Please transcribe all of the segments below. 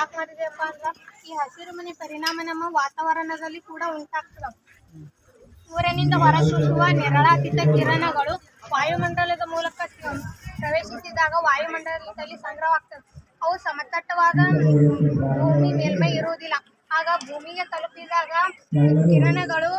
ಯಾಕೆ ಮಾಡಿದೆಯಪ್ಪ ಈ ಹಸಿರು ಮನೆ ಪರಿಣಾಮ ನಮ್ಮ ವಾತಾವರಣದಲ್ಲಿ ಕೂಡ ಉಂಟಾಗ್ತದ. ಸೂರ್ಯನಿಂದ ಹೊರಸೂಸುವ ನೆರಳಾತೀತ ಕಿರಣಗಳು ವಾಯುಮಂಡಲದ ಮೂಲಕ ಪ್ರವೇಶಿಸಿದಾಗ ವಾಯುಮಂಡಲದಲ್ಲಿ ಸಂಗ್ರಹವಾಗ್ತದೆ. ಅವು ಸಮತಟ್ಟವಾದ ಭೂಮಿ ಮೇಲ್ಮೈ ಇರುವುದಿಲ್ಲ. ಆಗ ಭೂಮಿಗೆ ತಲುಪಿದಾಗ ಕಿರಣಗಳು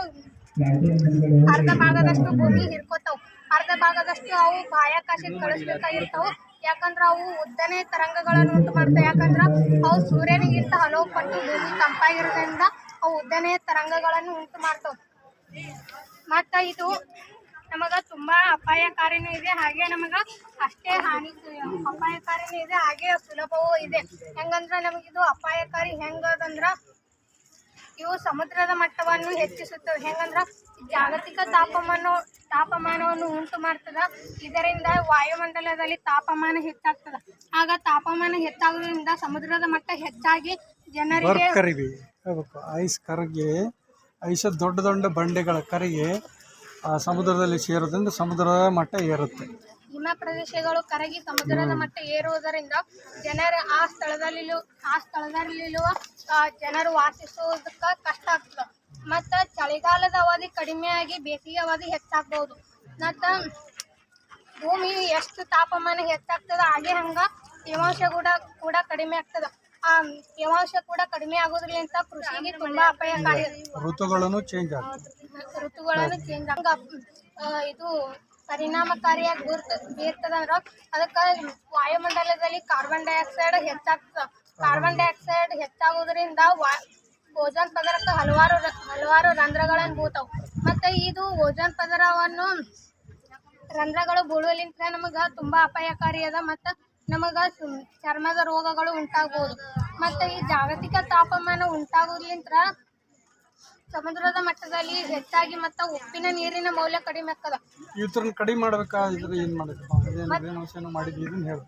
ಅರ್ಧ ಭಾಗದಷ್ಟು ಭೂಮಿ ಹಿಡ್ಕೋತಾವ. ಅರ್ಧ ಭಾಗದಷ್ಟು ಅವು ಬಾಹ್ಯಾಕಾಶಕ್ಕೆ ಕಳಿಸ್ಬೇಕಾಗಿರ್ತಾವ ಯಾಕಂದ್ರ ಅವು ಉದ್ದನೆ ತರಂಗಗಳನ್ನು ಉಂಟು ಮಾಡ್ತವೆ ಯಾಕಂದ್ರ ಅವು ಸೂರ್ಯನಿಗಿಂತ ಹಲವು ಪಟ್ಟು ಭೂಮಿ ತಂಪಾಗಿರೋದ್ರಿಂದ ಅವು ಉದ್ದನೆ ತರಂಗಗಳನ್ನು ಉಂಟು ಮಾಡ್ತವೆ. ಮತ್ತ ಇದು ನಮಗ ತುಂಬಾ ಅಪಾಯಕಾರಿನೂ ಇದೆ. ಹಾಗೆ ನಮಗ ಅಷ್ಟೇ ಹಾನಿ ಅಪಾಯಕಾರಿನೂ ಇದೆ. ಹಾಗೆ ಸುಲಭವೂ ಇದೆ. ಹೆಂಗಂದ್ರ ನಮಗಿದು ಅಪಾಯಕಾರಿ ಹೆಂಗದಂದ್ರ ಇವು ಸಮುದ್ರದ ಮಟ್ಟವನ್ನು ಹೆಚ್ಚಿಸುತ್ತವೆ. ಹೆಂಗಂದ್ರ ಜಾಗತಿಕ ತಾಪಮಾನ ತಾಪಮಾನವನ್ನು ಉಂಟು ಮಾಡ್ತದ. ಇದರಿಂದ ವಾಯುಮಂಡಲದಲ್ಲಿ ತಾಪಮಾನ ಹೆಚ್ಚಾಗ್ತದ. ಆಗ ತಾಪಮಾನ ಹೆಚ್ಚಾಗೋದ್ರಿಂದ ಸಮುದ್ರದ ಮಟ್ಟ ಹೆಚ್ಚಾಗಿ ಜನರಿಗೆ ಕರಿವಿ ಐಸ್ ಕರಗಿ, ಐಸ್ ದೊಡ್ಡ ದೊಡ್ಡ ಬಂಡೆಗಳ ಕರಗಿ, ಆ ಸಮುದ್ರದಲ್ಲಿ ಸೇರೋದ್ರಿಂದ ಸಮುದ್ರದ ಮಟ್ಟ ಏರುತ್ತೆ. ಹಿಮ ಪ್ರದೇಶಗಳು ಕರಗಿ ಸಮುದ್ರದ ಮಟ್ಟ ಏರುವುದರಿಂದ ಜನರ ಆ ಸ್ಥಳದಲ್ಲಿ ಆ ಸ್ಥಳದಲ್ಲಿರುವ ಜನರು ವಾಸಿಸುವುದಕ್ಕೆ ಕಷ್ಟ ಆಗ್ತದೆ. ಮತ್ತು ಚಳಿಗಾಲದ ಅವಧಿ ಕಡಿಮೆಯಾಗಿ ಬೇಸಿಗೆ ಅವಧಿ ಹೆಚ್ಚಾಗ್ಬೋದು. ಮತ್ತು ಭೂಮಿ ಎಷ್ಟು ತಾಪಮಾನ ಹೆಚ್ಚಾಗ್ತದ ಹಾಗೆ ಹಂಗ ತೇವಾಂಶ ಕೂಡ ಕೂಡ ಕಡಿಮೆ ಆಗ್ತದ. ಆ ತೇವಾಂಶ ಕೂಡ ಕಡಿಮೆ ಆಗೋದ್ರಿಂದ ಕೃಷಿಗೆ ತುಂಬಾ ಅಪಾಯಕಾರಿ. ಋತುಗಳನ್ನು ಚೇಂಜ್ ಆಗ್ತದೆ. ಋತುಗಳನ್ನು ಚೇಂಜ್ ಇದು ಪರಿಣಾಮಕಾರಿಯಾಗಿ ಬೀರ್ತ, ಬೀರ್ತದಂದ್ರ ಅದಕ್ಕೆ ವಾಯುಮಂಡಲದಲ್ಲಿ ಕಾರ್ಬನ್ ಡೈಆಕ್ಸೈಡ್ ಹೆಚ್ಚಾಗ್ತದ ಕಾರ್ಬನ್ ಡೈಆಕ್ಸೈಡ್ ಹೆಚ್ಚಾಗೋದ್ರಿಂದ ವಾ ಓಜೋನ್ ಪದರಕ್ಕೆ ಹಲವಾರು ಹಲವಾರು ರಂಧ್ರಗಳನ್ನು ಬೂತಾವು ಮತ್ತು ಇದು ಓಜೋನ್ ಪದರವನ್ನು ರಂಧ್ರಗಳು ಬೀಳುವಲಿಂತ್ರ ನಮಗೆ ತುಂಬ ಅಪಾಯಕಾರಿ ಅದ ಮತ್ತು ನಮಗೆ ಚರ್ಮದ ರೋಗಗಳು ಉಂಟಾಗ್ಬೋದು. ಮತ್ತು ಈ ಜಾಗತಿಕ ತಾಪಮಾನ ಉಂಟಾಗೋದ್ಲಿಂತ್ರ ಸಮುದ್ರದ ಮಟ್ಟದಲ್ಲಿ ಹೆಚ್ಚಾಗಿ ಮತ್ತ ಉಪ್ಪಿನ ನೀರಿನ ಮೌಲ್ಯ ಕಡಿಮೆ ಆಗ್ತದ. ಇವ್ರನ್ನ ಕಡಿಮೆ ಮಾಡ್ಬೇಕಾದ್ರೆ ಏನು ಮಾಡಬೇಕಪ್ಪ ಅದೇನು ರೇಣುಸೇನು ಮಾಡಿದ್ವಿ ಇದನ್ನ ಹೇಳು.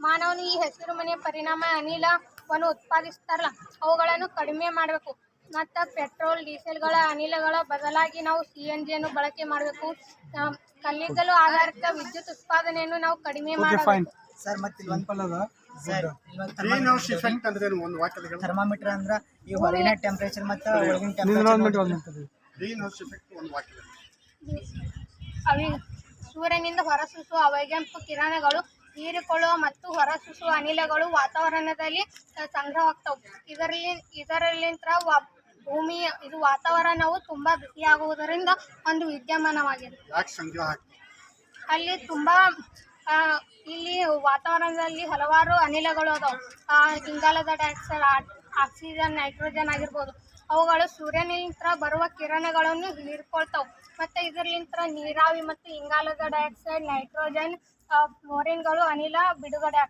ಮಾನವನು ಈ ಹಸಿರು ಮನೆಯ ಪರಿಣಾಮ ಅನಿಲವನ್ನು ಉತ್ಪಾದಿಸ್ತಾರಲ್ಲ ಅವುಗಳನ್ನು ಕಡಿಮೆ ಮಾಡಬೇಕು. ಮತ್ತು ಪೆಟ್ರೋಲ್ ಡೀಸೆಲ್ಗಳ ಅನಿಲಗಳ ಬದಲಾಗಿ ನಾವು ಸಿ ಎನ್ ಜಿಯನ್ನು ಬಳಕೆ ಮಾಡಬೇಕು. ಕಲ್ಲಿದ್ದಲು ಆಧಾರಿತ ವಿದ್ಯುತ್ ಉತ್ಪಾದನೆಯನ್ನು ನಾವು ಕಡಿಮೆ ಮಾಡಬೇಕು. ಸರ್ ಮತ್ತೆ ಗ್ರೀನ್ ಹೌಸ್ ಇಫೆಕ್ಟ್ ಅಂದ್ರೆ ಏನು ಒಂದು ವಾಕ್ಯದಲ್ಲಿ ಥರ್ಮಾಮೀಟರ್ ಅಂದ್ರ ಈ ಹೊರಗಿನ ಟೆಂಪರೇಚರ್ ಮತ್ತು ಒಳಗಿನ ಟೆಂಪರೇಚರ್ ಗ್ರೀನ್ ಹೌಸ್ ಇಫೆಕ್ಟ್ ಒಂದು ವಾಕ್ಯದಲ್ಲಿ ಅವಿ ಸೂರ್ಯನಿಂದ ಹೊರಸೂಸುವ ಅವೈಜ್ಞಾನಿಕ ಕಿರಣಗಳು ಹೀರಿಕೊಳ್ಳುವ ಮತ್ತು ಹೊರಸೂಸುವ ಅನಿಲಗಳು ವಾತಾವರಣದಲ್ಲಿ ಸಂಗ್ರಹವಾಗ್ತವೆ. ಇದರಲ್ಲಿ ಇದರಲ್ಲಿಂತ ವಾ ಭೂಮಿಯ ಇದು ವಾತಾವರಣವು ತುಂಬ ಬಿಸಿಯಾಗುವುದರಿಂದ ಒಂದು ವಿದ್ಯಮಾನವಾಗಿದೆ. ಅಲ್ಲಿ ತುಂಬಾ ಇಲ್ಲಿ ವಾತಾವರಣದಲ್ಲಿ ಹಲವಾರು ಅನಿಲಗಳು ಅದಾವೆ. ಇಂಗಾಲದ ಡೈಆಕ್ಸೈಡ್ ಆಕ್ಸಿಜನ್ ನೈಟ್ರೋಜನ್ ಆಗಿರ್ಬೋದು. ಅವುಗಳು ಸೂರ್ಯನಿಂದ ಬರುವ ಕಿರಣಗಳನ್ನು ಹೀರ್ಕೊಳ್ತಾವೆ. ಮತ್ತು ಇದರಿಂದ ನೀರಾವಿ ಮತ್ತು ಇಂಗಾಲದ ಡೈಆಕ್ಸೈಡ್ ನೈಟ್ರೋಜನ್ ಫ್ಲೋರಿನ್ಗಳು ಅನಿಲ ಬಿಡುಗಡೆ